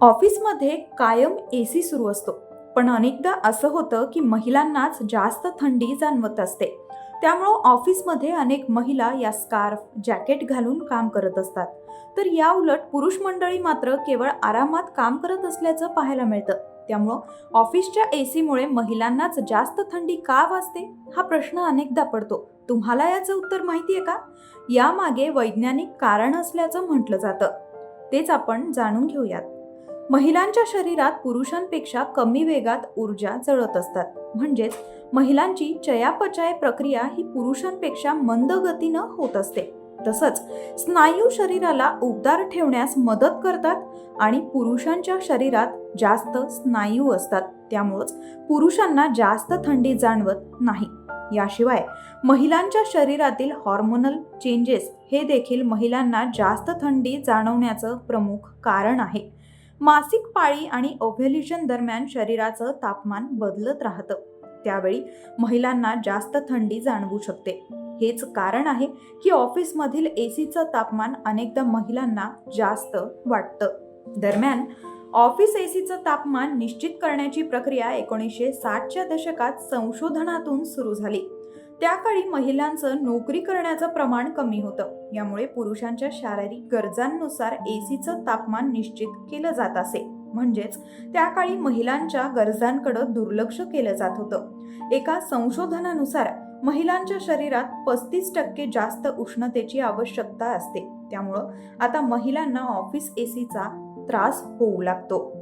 ऑफिसमध्ये कायम ए सी सुरू असतो. पण अनेकदा असं होतं की महिलांनाच जास्त थंडी जाणवत असते. त्यामुळं ऑफिसमध्ये अनेक महिला या स्कार्फ जॅकेट घालून काम करत असतात. तर या उलट पुरुष मंडळी मात्र केवळ आरामात काम करत असल्याचं पाहायला मिळतं. त्यामुळं ऑफिसच्या ए सीमुळे महिलांनाच जास्त थंडी का वाजते? हा प्रश्न अनेकदा पडतो. तुम्हाला याचं उत्तर माहिती आहे का? यामागे वैज्ञानिक कारण असल्याचं म्हटलं जातं. तेच आपण जाणून घेऊयात. महिलांच्या शरीरात पुरुषांपेक्षा कमी वेगात ऊर्जा जळत असतात. म्हणजेच महिलांची चयापचय प्रक्रिया ही पुरुषांपेक्षा मंद गतीनं होत असते. तसंच स्नायू शरीराला उबदार ठेवण्यास मदत करतात आणि पुरुषांच्या शरीरात जास्त स्नायू असतात. त्यामुळंच पुरुषांना जास्त थंडी जाणवत नाही. याशिवाय महिलांच्या शरीरातील हॉर्मोनल चेंजेस हे देखील महिलांना जास्त थंडी जाणवण्याचं प्रमुख कारण आहे. मासिक पाळी आणि ओव्हॅल्युशन दरम्यान शरीराचं तापमान बदलत राहतं. त्यावेळी महिलांना जास्त थंडी जाणवू शकते. हेच कारण आहे की ऑफिसमधील ए सीचं तापमान अनेकदा महिलांना जास्त वाटतं. दरम्यान ऑफिस ए सीचं तापमान निश्चित करण्याची प्रक्रिया एकोणीसशे साठच्या दशकात संशोधनातून सुरू झाली. त्या काळी महिलांचं नोकरी करण्याचं प्रमाण कमी होतं. यामुळे पुरुषांच्या शारीरिक गरजांनुसार ए सीचं तापमान निश्चित केलं जात असे. म्हणजेच त्या काळी महिलांच्या गरजांकडे दुर्लक्ष केलं जात होतं. एका संशोधनानुसार महिलांच्या शरीरात पस्तीस टक्के जास्त उष्णतेची आवश्यकता असते. त्यामुळं आता महिलांना ऑफिस ए सीचा त्रास होऊ लागतो.